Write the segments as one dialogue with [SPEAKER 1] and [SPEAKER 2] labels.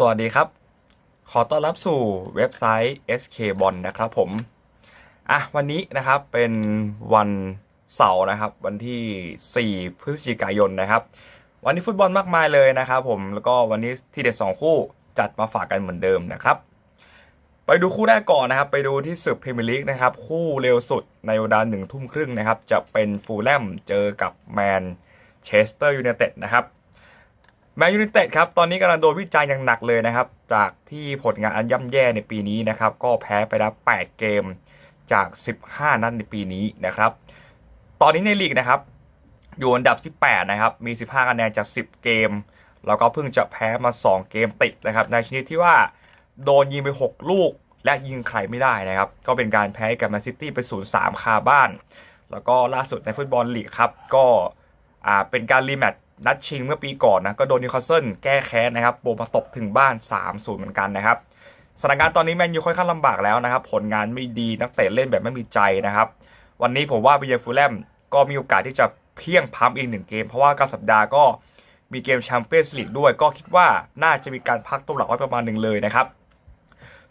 [SPEAKER 1] สวัสดีครับ ขอต้อนรับสู่เว็บไซต์ SK b o n นะครับผม อะ วันนี้นะครับเป็นวันเสาร์นะครับ วันที่ 4 พฤศจิกายนนะครับ วันนี้ฟุตบอลมากมายเลยนะครับผม แล้วก็วันนี้ที่เด็ด 2 คู่จัดมาฝากกันเหมือนเดิมนะครับ ไปดูคู่แรกก่อนนะครับ ไปดูที่ศึกพรีเมียร์ลีกนะครับ คู่เร็วสุดในเวลาหนึ่งทุ่มครึ่งนะครับ จะเป็นฟูลแลมเจอกับแมนเชสเตอร์ยูไนเต็ดนะครับ แมนยูไนเต็ดครับตอนนี้กำลังโดนวิจารณ์อย่างหนักเลยนะครับ จากที่ผลงานอันย่ำแย่ในปีนี้นะครับ ก็แพ้ไปแล้ว8เกมจาก 15 นัดในปีนี้นะครับ ตอนนี้ในลีกนะครับ อยู่อันดับที่8นะครับมี 15คะแนนจาก 10 เกม แล้วก็เพิ่งจะแพ้มา 2 เกมติดนะครับ ในชนิดที่ว่าโดนยิงไป 6 ลูก และยิงใครไม่ได้นะครับ ก็เป็นการแพ้กับแมนซิตี้ไป 0-3 คาบ้าน แล้วก็ล่าสุดในฟุตบอลลีกครับก็อ่าเป็นการรีแมตช์ นัดชิงเมื่อปีก่อนนะก็โดนนิวคาสเซิลแก้แค้นนะครับโบมาตบถึงบ้าน 3-0 เหมือนกันนะครับสถานการณ์ตอนนี้แมนยูค่อนข้างลำบากแล้วนะครับ ผลงานไม่ดีนักเตะเล่นแบบไม่มีใจนะครับ วันนี้ผมว่าเบียร์ฟูลแลมก็มีโอกาสที่จะเพียงพล้ำอีกหนึ่งเกม เพราะว่าการสัปดาห์ก็มีเกมแชมเปี้ยนส์ลีกด้วย ก็คิดว่าน่าจะมีการพักตัวหลักไว้ประมาณหนึ่งเลยนะครับ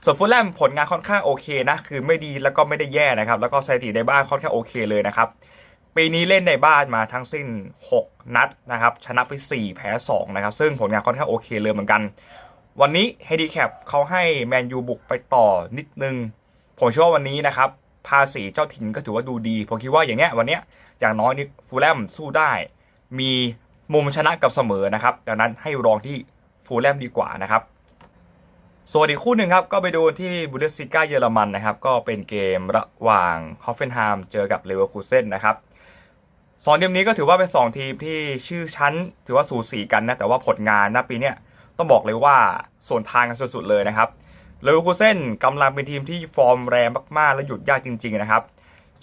[SPEAKER 1] ส่วนฟูลแลมผลงานค่อนข้างโอเคนะ คือไม่ดีแล้วก็ไม่ได้แย่นะครับ แล้วก็สถิติในบ้านค่อนข้างโอเคเลยนะครับ ปีนี้เล่นในบ้านมาทั้งสิ้น 6 นัดนะครับ ชนะไป 4 แพ้ 2 นะครับ ซึ่งผลงานค่อนข้างโอเคเลยเหมือนกัน วันนี้เฮดีแคปเขาให้แมนยูบุกไปต่อนิดนึง ผมเชื่อว่าวันนี้นะครับ ภาษีเจ้าถิ่นก็ถือว่าดูดี ผมคิดว่าอย่างเนี้ยวันเนี้ยอย่างน้อยนี่ฟูลแลมสู้ได้ มีมุมชนะกับเสมอนะครับ ดังนั้นให้รองที่ฟูลแลมดีกว่านะครับ ส่วนอีกคู่หนึ่งครับก็ไปดูที่บูเดสซิก้าเยอรมันนะครับ ก็เป็นเกมระหว่างฮอฟเฟนไฮม์เจอกับเลเวอร์คูเซ่นนะครับ สองทีมนี้ก็ถือว่าเป็นสองทีมที่ชื่อชั้น ถือว่าสูสีกันนะ แต่ว่าผลงานนะปีเนี้ยต้องบอกเลยว่าส่วนทางกันสุดๆเลยนะครับเลวอร์คูเซนกำลังเป็นทีมที่ฟอร์มแรงมากๆ และหยุดยากจริง ๆ นะครับ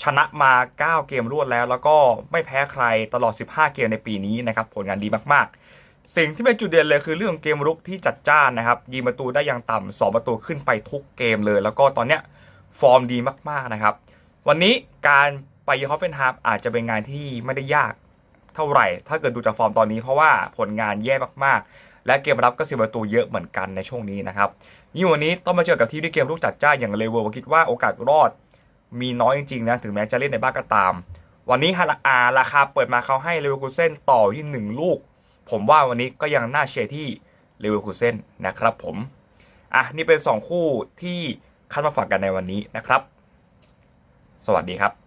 [SPEAKER 1] ชนะมา 9 เกมรวดแล้ว แล้วก็ไม่แพ้ใครตลอด 15 เกมในปีนี้นะครับ ผลงานดีมากๆ สิ่งที่เป็นจุดเด่นเลยคือเรื่องเกมรุกที่จัดจ้านนะครับ ยิงประตูได้อย่างต่ำสองประตูขึ้นไปทุกเกมเลย แล้วก็ตอนเนี้ยฟอร์มดีมากๆนะครับ วันนี้การ ไปเยอฮอฟเฟนฮาร์อาจจะเป็นงานที่ไม่ได้ยากเท่าไหร่ ถ้าเกิดดูจากฟอร์มตอนนี้เพราะว่าผลงานแย่มากๆ และเกมรับก็เสียประตูเยอะเหมือนกันในช่วงนี้นะครับยิ่งวันนี้ต้องมาเจอกับทีมที่เกมรุกจัดจ้าอย่างเลเวอร์คิดว่าโอกาสรอด มีน้อยจริงๆนะถึงแม้จะเล่นในบ้านก็ตาม วันนี้ฮาราอาราคาเปิดมาเขาให้เลเวอร์คูเซนต่อยิ่งหนึ่งลูก ผมว่าวันนี้ก็ยังน่าเชียร์ที่เลเวอร์คูเซนนะครับผมอะนี่เป็น 2 คู่ที่คัดมาฝากกันในวันนี้นะครับ สวัสดีครับ